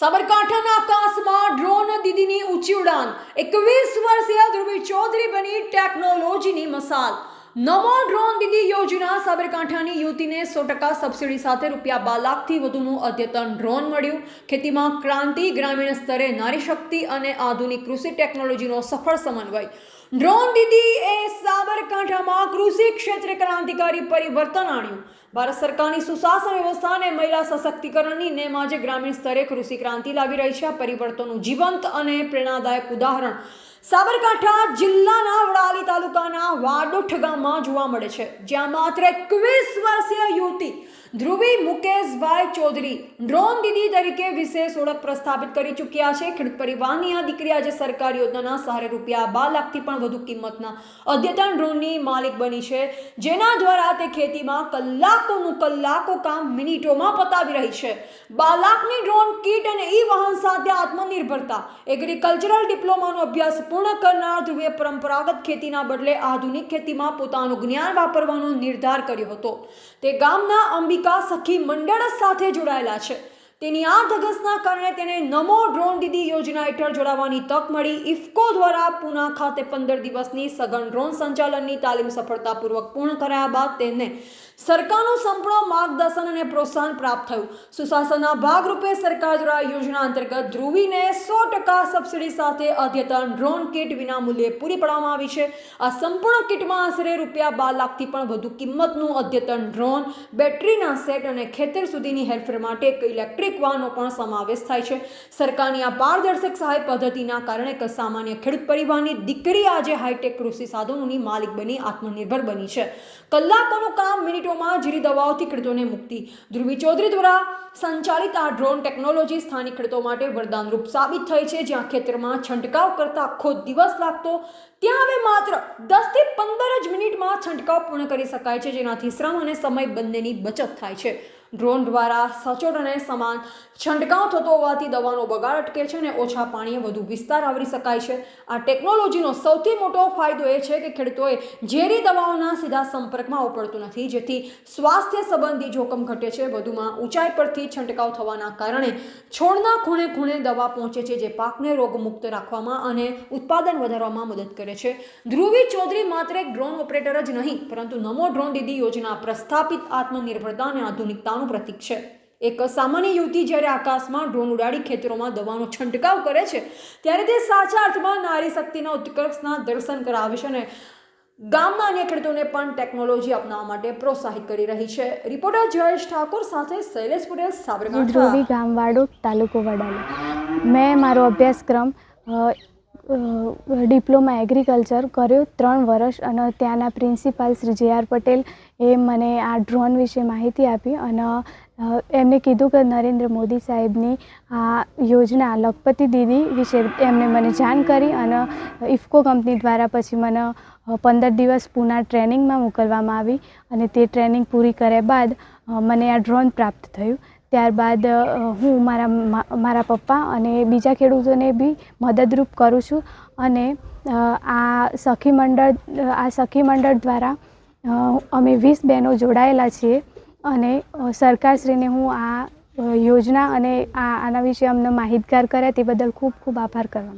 સાબરકાંઠાના આકાશમાં ડ્રોન દીદીની ઊંચી ઉડાન. એકવીસ વર્ષીય ધ્રુવી ચૌધરી બની ટેકનોલોજીની મસાલ. નમો ડ્રોન દીદી યોજના સાબરકાંઠાની યુવતીને સો ટકા સબસિડી સાથે રૂપિયા બાર લાખથી વધુનું અદ્યતન ડ્રોન મળ્યું. ખેતીમાં ક્રાંતિ, ગ્રામીણ સ્તરે નારી શક્તિ અને આધુનિક કૃષિ ટેકનોલોજીનો સફળ સમન્વય. ડ્રોન દીદી એ સાબરકાંઠામાં ક્ષેત્રે ક્રાંતિકારી પરિવર્તન આણ્યું. ભારત સરકારની સુશાસન વ્યવસ્થા અને મહિલા સશક્તિકરણની નેમ આજે ગ્રામીણ સ્તરે કૃષિ ક્રાંતિ લાવી રહી છે. આ પરિવર્તનનું જીવંત અને પ્રેરણાદાયક ઉદાહરણ સાબરકાંઠા જિલ્લાના વાડોઠ ગામમાં જોવા મળે છે. જ્યાં માત્ર એકવીસ વર્ષીય યુવતી ધ્રુવી મુકેશભાઈ ચૌધરી ડ્રોન દીદી તરીકે વિશેષ ઓળખ પ્રસ્થાપિત કરી ચૂક્યા છે. ખેડૂત પરિવારની આ દીકરી આજે સરકારી યોજનાના સહારે રૂપિયા બાર લાખથી પણ વધુ કિંમતના અદ્યતન ડ્રોનની માલિક બની છે. જેના દ્વારા તે ખેતીમાં કલાકોનું કલાકો કામ મિનિટોમાં પતાવી રહી છે. બાર લાખની ડ્રોન કીટ અને ઈ વાહન સાથે આત્મનિર્ભરતા, એગ્રીકલ્ચરલ ડિપ્લોમાનો અભ્યાસ પૂર્ણ કરનાર ધ્રુવીએ પરંપરાગત ખેતીના બદલે આધુનિક ખેતીમાં પોતાનું જ્ઞાન વાપરવાનો નિર્ધાર કર્યો હતો. તે ગામના અંબિકા સખી મંડળ સાથે જોડાયેલા છે. તેની આ ધગસના કારણે તેને નમો ડ્રોન દીદી યોજના હેઠળ જોડાવાની તક મળી. ઇફકો દ્વારા પુના ખાતે પંદર દિવસની સઘન ડ્રોન સંચાલનની તાલીમ સફળતાપૂર્વક પૂર્ણ કરાયા બાદ તેને સરકારનું સંપૂર્ણ માર્ગદર્શન અને પ્રોત્સાહન પ્રાપ્ત થયું. સુશાસનના ભાગરૂપે સરકાર દ્વારા યોજના અંતર્ગત ધ્રુવીને સો ટકા સબસિડી સાથે અદ્યતન ડ્રોન કિટ વિના મૂલ્યે પૂરી પાડવામાં આવી છે. આ સંપૂર્ણ કિટમાં આશરે રૂપિયા બાર લાખથી પણ વધુ કિંમતનું અદ્યતન ડ્રોન, બેટરીના સેટ અને ખેતર સુધીની હેરફેર માટે એક ઇલેક્ટ્રિક વાહનો પણ સમાવેશ થાય છે. સરકારની આ પારદર્શક સહાય પદ્ધતિના કારણે એક સામાન્ય ખેડૂત પરિવારની દીકરી આજે હાઈટેક કૃષિ સાધનોની માલિક બની, આત્મનિર્ભર બની છે. કલાકોનું કામ મિનિટોમાં જીરી દવાઓથી ખેડૂતોને મુક્તિ. ધ્રુવી ચૌધરી દ્વારા સંચાલિત આ ડ્રોન ટેકનોલોજી સ્થાનિક ખેડૂતો માટે વરદાનરૂપ સાબિત થઈ છે. જ્યાં ખેતરમાં છંટકાવ કરતા આખો દિવસ લાગતો, ત્યાં હવે માત્ર દસથી પંદર જ મિનિટમાં છંટકાવ પૂર્ણ કરી શકાય છે, જેનાથી શ્રમ અને સમય બંનેની બચત થાય છે. ડ્રોન દ્વારા સચોટ અને સમાન છંટકાવ થતો હોવાથી દવાનો બગાડ અટકે છે અને ઓછા પાણીએ વધુ વિસ્તાર આવરી શકાય છે. આ ટેકનોલોજીનો સૌથી મોટો ફાયદો એ છે કે ખેડૂતોએ ઝેરી દવાઓના સીધા સંપર્કમાં ઉપડતું નથી, જેથી સ્વાસ્થ્ય સંબંધી જોખમ ઘટે છે. વધુમાં ઊંચાઈ પરથી છંટકાવ થવાના કારણે છોડના ખૂણે ખૂણે દવા પહોંચે છે, જે પાકને રોગમુક્ત રાખવામાં અને ઉત્પાદન વધારવામાં મદદ કરે છે. ધ્રુવી ચૌધરી માત્ર એક ડ્રોન ઓપરેટર જ નહીં, પરંતુ નમો ડ્રોન દીદી યોજના પ્રસ્થાપિત આત્મનિર્ભરતા અને આધુનિકતાનું પ્રતીક છે. એક સામાન્ય યુવતી જ્યારે આકાશમાં ડ્રોન ઉડાડી ખેતરોમાં દવાનો છંટકાવ કરે છે, ત્યારે તે સાચા અર્થમાં નારી શક્તિના ઉત્કર્ષના દર્શન કરાવે છે અને ગામના અન્ય ખેડૂતોને પણ ટેકનોલોજી અપનાવવા માટે પ્રોત્સાહિત કરી રહી છે. રિપોર્ટર જયેશ ઠાકોર સાથે શૈલેષ પટેલ, સાબરકાંઠા. ધ્રુવી ગામવાડો, તાલુકો વડાલી. મેં મારો અભ્યાસક્રમ ડિપ્લોમા એગ્રીકલ્ચર કર્યો ત્રણ વર્ષ અને ત્યાંના પ્રિન્સિપાલ શ્રી જે આર પટેલ એ મને આ ડ્રોન વિશે માહિતી આપી અને એમને કીધું કે નરેન્દ્ર મોદી સાહેબની આ યોજના લખપતિ દીદી વિશે એમને મને જાણ કરી અને ઇફકો કંપની દ્વારા પછી મને પંદર દિવસ પૂના ટ્રેનિંગમાં મોકલવામાં આવી અને તે ટ્રેનિંગ પૂરી કર્યા બાદ મને આ ડ્રોન પ્રાપ્ત થયું. ત્યારબાદ હું મારા મારા પપ્પા અને બીજા ખેડૂતોને બી મદદરૂપ કરું છું અને આ સખી મંડળ, આ સખી મંડળ દ્વારા અમે વીસ બહેનો જોડાયેલા છીએ અને સરકારશ્રીને હું આ યોજના અને આ, આના વિશે અમને માહિતગાર કર્યા તે બદલ ખૂબ ખૂબ આભાર કરવા.